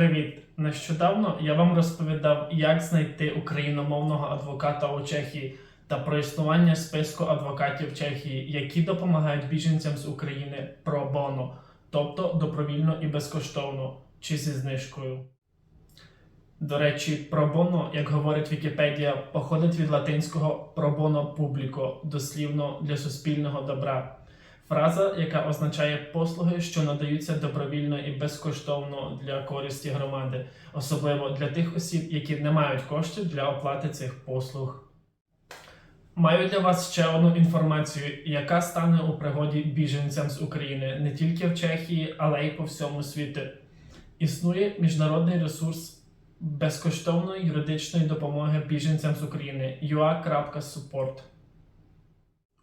Привіт! Нещодавно я вам розповідав, як знайти україномовного адвоката у Чехії та про існування списку адвокатів Чехії, які допомагають біженцям з України про боно, тобто добровільно і безкоштовно, чи зі знижкою. До речі, про боно, як говорить Вікіпедія, походить від латинського bono publico, дослівно для суспільного добра. Фраза, яка означає послуги, що надаються добровільно і безкоштовно для користі громади, особливо для тих осіб, які не мають коштів для оплати цих послуг. Маю для вас ще одну інформацію, яка стане у пригоді біженцям з України не тільки в Чехії, але й по всьому світу. Існує міжнародний ресурс безкоштовної юридичної допомоги біженцям з України ua.support.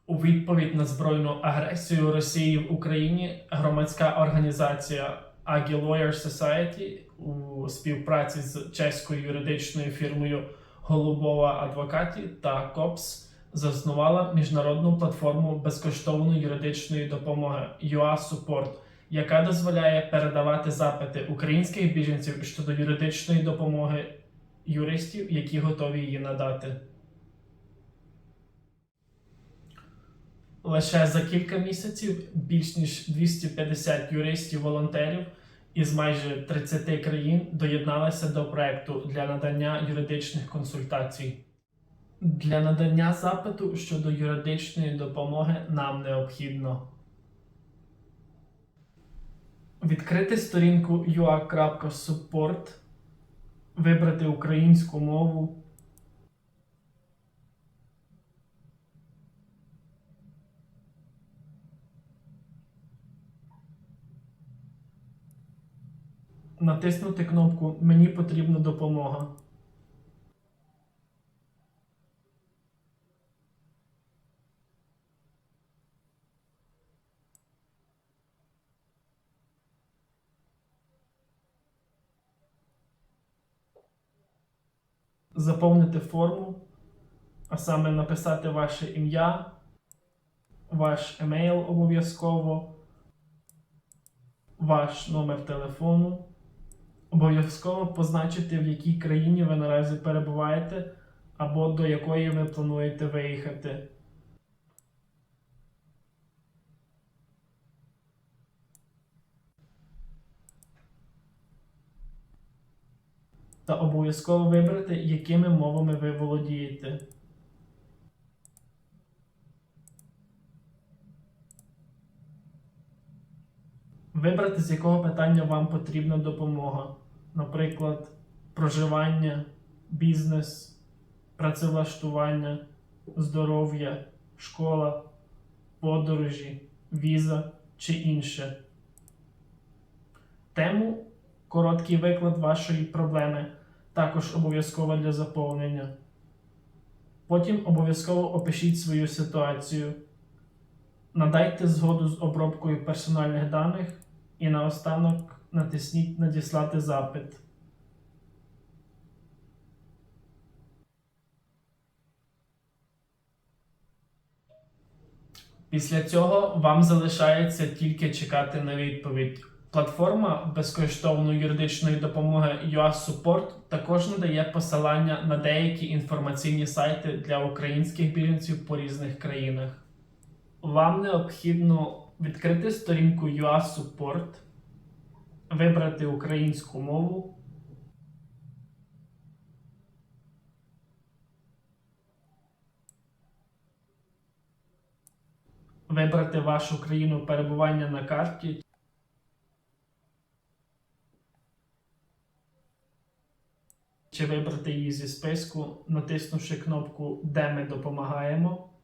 У відповідь на збройну агресію Росії в Україні громадська організація Agi Lawyer Society у співпраці з чеською юридичною фірмою Голубова Адвокаті та КОПС заснувала міжнародну платформу безкоштовної юридичної допомоги UA Support, яка дозволяє передавати запити українських біженців щодо юридичної допомоги юристів, які готові її надати. Лише за кілька місяців більш ніж 250 юристів-волонтерів із майже 30 країн доєдналися до проекту для надання юридичних консультацій. Для надання запиту щодо юридичної допомоги нам необхідно відкрити сторінку ua.support, вибрати українську мову. Натиснути кнопку Мені потрібна допомога. Заповнити форму, а саме написати ваше ім'я, ваш емейл обов'язково, ваш номер телефону. Обов'язково позначити, в якій країні ви наразі перебуваєте, або до якої ви плануєте виїхати. Та обов'язково вибрати, якими мовами ви володієте. Вибрати, з якого питання вам потрібна допомога. Наприклад, проживання, бізнес, працевлаштування, здоров'я, школа, подорожі, віза чи інше. Тему короткий виклад вашої проблеми також обов'язково для заповнення. Потім обов'язково опишіть свою ситуацію. Надайте згоду з обробкою персональних даних і наостанок натисніть Надіслати запит. Після цього вам залишається тільки чекати на відповідь. Платформа безкоштовної юридичної допомоги UA Support також надає посилання на деякі інформаційні сайти для українських біженців по різних країнах. Вам необхідно відкрити сторінку UA Support, вибрати українську мову. Вибрати вашу країну перебування на карті. Чи вибрати її зі списку, натиснувши кнопку Де ми допомагаємо.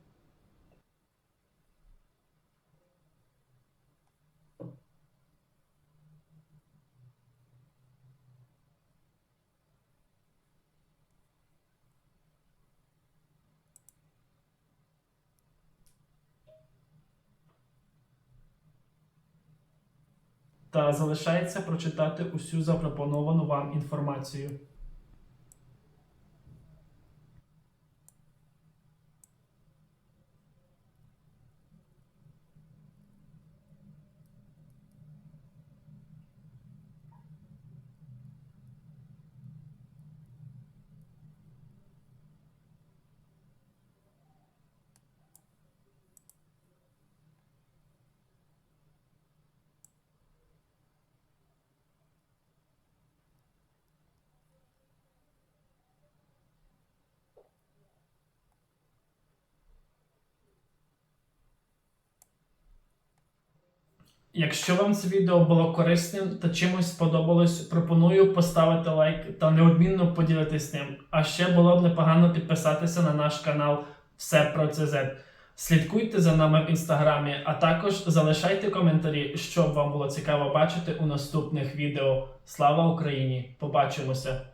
Та залишається прочитати усю запропоновану вам інформацію. Якщо вам це відео було корисним та чимось сподобалось, пропоную поставити лайк та неодмінно поділитись ним. А ще було б непогано підписатися на наш канал Все про ЦЗ. Слідкуйте за нами в інстаграмі, а також залишайте коментарі, що б вам було цікаво бачити у наступних відео. Слава Україні! Побачимося!